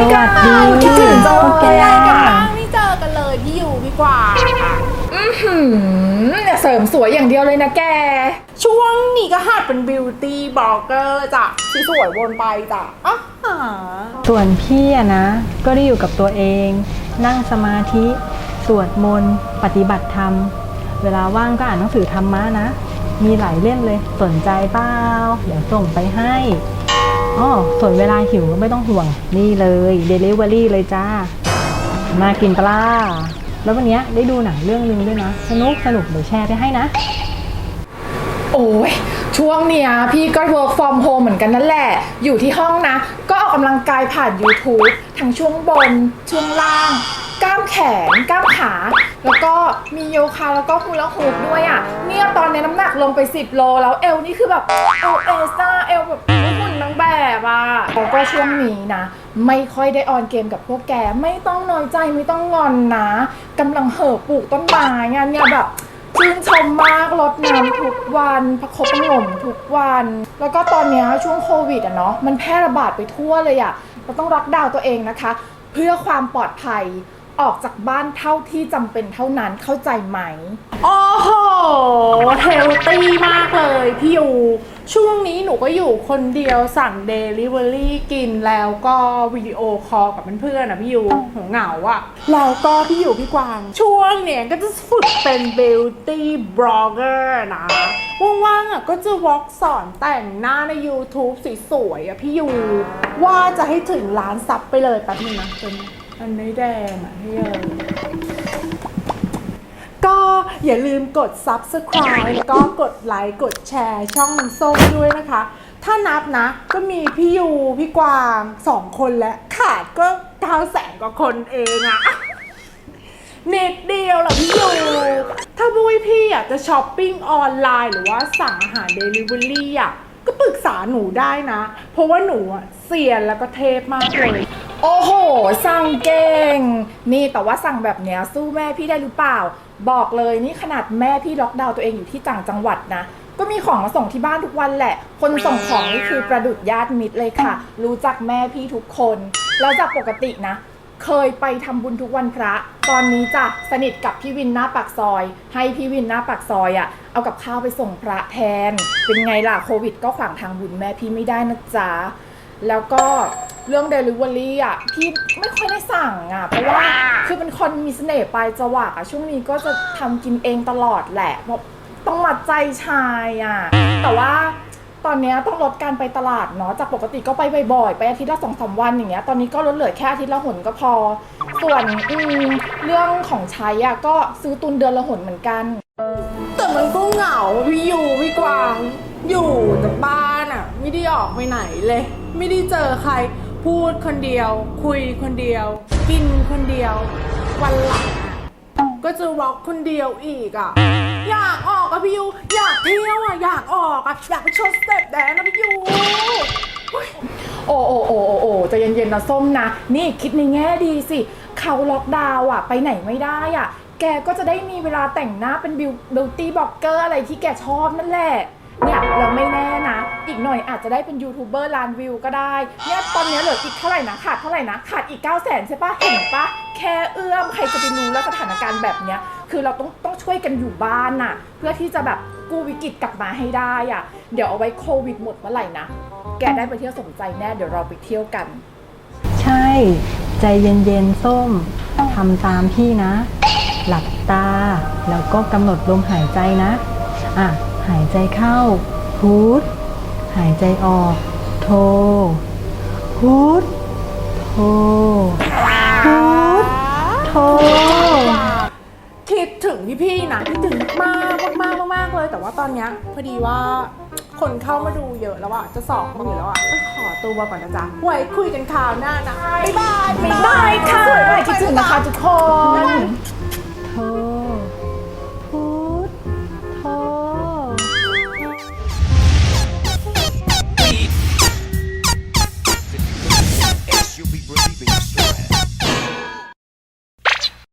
สวัสดีคิดถึงจังพวกแกเลยอะไม่เจอกันเลยพี่อยู่พี่กว่าหืมเนี่ยเสริมสวยอย่างเดียวเลยนะแก ช่วงนี้ก็หัดเป็นบิวตี้บล็อกเกอร์จ้ะที่สวยวนไปจ้ะอะหาส่วนพี่อะนะ ก็ได้อยู่กับตัวเอง นั่งสมาธิ สวดมนต์ปฏิบัติธรรม เวลาว่างก็อ่านหนังสือธรรมะนะ มีหลายเล่มเลยสนใจเปล่าเดี๋ยวส่งไปให้ อ๋อส่วนเวลาหิวก็ไม่ต้องห่วง นี่เลย Delivery เลยจ้า มากินปลา แล้ววันนี้ได้ดูหนังเรื่องนึงด้วยนะ สนุกสนุกเดี๋ยวแชร์ไปให้นะ โอ้ยช่วงเนี้ยพี่ก็ work from home เหมือนกันนั่นแหละ อยู่ที่ห้องนะ ก็ออกกำลังกายผ่าน YouTube ทั้งช่วงบน ช่วงล่าง กล้ามแขน กล้ามขา แล้วก็มีโยคะแล้วก็ฮูลาฮูปด้วยอะ เนี่ยตอนนี้น้ำหนักลงไป 10 โลแล้วเอวนี่คือแบบเอวเอซ่าเอวแบบ แบบอะแล้วก็ช่วงนี้นะ ไม่ค่อยได้ออนเกมกับพวกแก ไม่ต้องน้อยใจไม่ต้องงอนนะกำลังเห่อปลูกต้นไม้งานเนี่ยแบบชื่นชมมากรดน้ำทุกวันประคบประหงมทุกวัน แล้วก็ตอนเนี้ยช่วงโควิดอะเนาะมันแพร่ระบาดไปทั่วเลยอะเราต้องรักดาวน์ตัวเองนะคะ เพื่อความปลอดภัยออกจากบ้านเท่าที่จำเป็นเท่านั้นเข้าใจไหม โอ้โหเฮลตี้มากเลยพี่อยู่ ช่วงนี้หนูก็อยู่คนเดียวสั่งเดลิเวอรี่กินแล้วก็วิดีโอคอลกับเพื่อนๆนะพี่อยู่หัวเหงาอะแล้วก็พี่อยู่พี่กวาง ช่วงเนี้ยก็จะฝึกเป็นบิวตี้บล็อกเกอร์นะว่างๆอะก็จะวอล์กสอนแต่งหน้าใน YouTube สวยๆอะพี่อยู่ว่าจะให้ถึงล้านซับไปเลยแป๊บนึงนะเป็นอันนี้แดงอะพี่เอ๋ย ก็อย่าลืมกด subscribe แล้วก็กดไลค์กดแชร์ช่องส้มด้วยนะคะ ถ้านับนะก็มีพี่ยูพี่กวางสองคนและขาดก็เก้าแสนกว่าคนเองอะเน็ตเดียวหรอพี่ยูถ้าบุ้ยพี่อยากจะช้อปปิ้งออนไลน์หรือว่าสั่งอาหารเดลิเวอรี่อะก็ปรึกษาหนูได้นะ เพราะว่าหนูอะเซียนแล้วก็เทพมากเลย โอ้โห สั่งเก่ง นี่แต่ว่าสั่งแบบเนี้ยสู้แม่พี่ได้หรือเปล่า บอกเลยนี่ขนาดแม่พี่ล็อกดาวน์ตัวเองอยู่ที่ต่างจังหวัดนะ ก็มีของมาส่งที่บ้านทุกวันแหละ คนส่งของนี่คือประดุดญาติมิตรเลยค่ะ รู้จักแม่พี่ทุกคน แล้วจากปกตินะ เคยไปทำบุญทุกวันพระ ตอนนี้จ้ะสนิทกับพี่วินหน้าปากซอย ให้พี่วินหน้าปากซอยอะ่ะ เอากับข้าวไปส่งพระแทน เป็นไงล่ะโควิด ก็ขวางทางบุญแม่พี่ไม่ได้นะจ๊ะ แล้วก็ เรื่อง Delivery อะพี่ไม่ค่อยได้สั่งอะ เพราะว่าคือเป็นคนมีเสน่ห์ปลายจวักอะ ช่วงนี้ก็จะทำกินเองตลอดแหละเพราะต้องมัดใจชายอะ แต่ว่าตอนเนี้ยต้องลดการไปตลาดเนาะจากปกติก็ไปบ่อยๆ ไปอาทิตย์ละสองสามวันอย่างเงี้ยตอนนี้ก็ลดเหลือแค่อาทิตย์ละหนก็พอ ส่วนอืมเรื่องของใช้อะก็ซื้อตุนเดือนละหนเหมือนกัน แต่มันก็เหงาพี่อยู่พี่กวาง อยู่แต่บ้านอะ ไม่ได้ออกไปไหนเลย ไม่ได้เจอใคร พูดคนเดียว คุยคนเดียว กินคนเดียว วันหลังอะก็จะร็อกคนเดียวอีกอะ อยากออกอะพี่ยูอยากเที่ยวอะอยากออกอะอยากไปโชว์สเต็ปแดนนะพี่ยูโอ้โอ้โอ้โอ้โอ้ใจะเย็นๆนะส้มนะ นี่คิดในแง่ดีสิ เขาล็อกดาวน์อะไปไหนไม่ได้อะแกก็จะได้มีเวลาแต่งหน้าเป็นบิวบิวตี้บล็อกเกอร์อะไรที่แกชอบนั่นแหละ เนี่ยเราไม่แน่นะ อีกหน่อยอาจจะได้เป็นยูทูบเบอร์ล้านวิวก็ได้เนี่ยตอนนี้เหลืออีกเท่าไหร่นะขาดเท่าไหร่นะขาดอีก 9 0 0 0 0ใช่ปะเห็นปะแค่เอื้อมใครจะไปรู้แล้วสถานการณ์แบบเนี้ยคือเราต้องต้องช่วยกันอยู่บ้านน่ะเพื่อที่จะแบบกู้วิกฤตกลับมาให้ได้อะเดี๋ยวเอาไว้โควิดหมดเมื่อไหร่นะแกได้ไปเที่ยวสมใจแน่เดี๋ยวเราไปเที่ยวกัน ใช่ ใจเย็นๆ ส้มทำตามพี่นะ หลับตา แล้วก็กำหนดลมหายใจนะ อะ หายใจเข้าพุท หายใจออก โทพุทโทพุทโทคิดถึงพี่ๆนะคิดถึงมากมากมากเลย แต่ว่าตอนเนี้ยพอดีว่าคนเข้ามาดูเยอะแล้วอะจะสองหมื่แล้วอะก็ขอตัวก่อนนะจ๊ะไว้คุยกันข่าวหน้านะบ๊ายบายบ๊ายบายค่ะคิดถึงนะคะทุกคนโท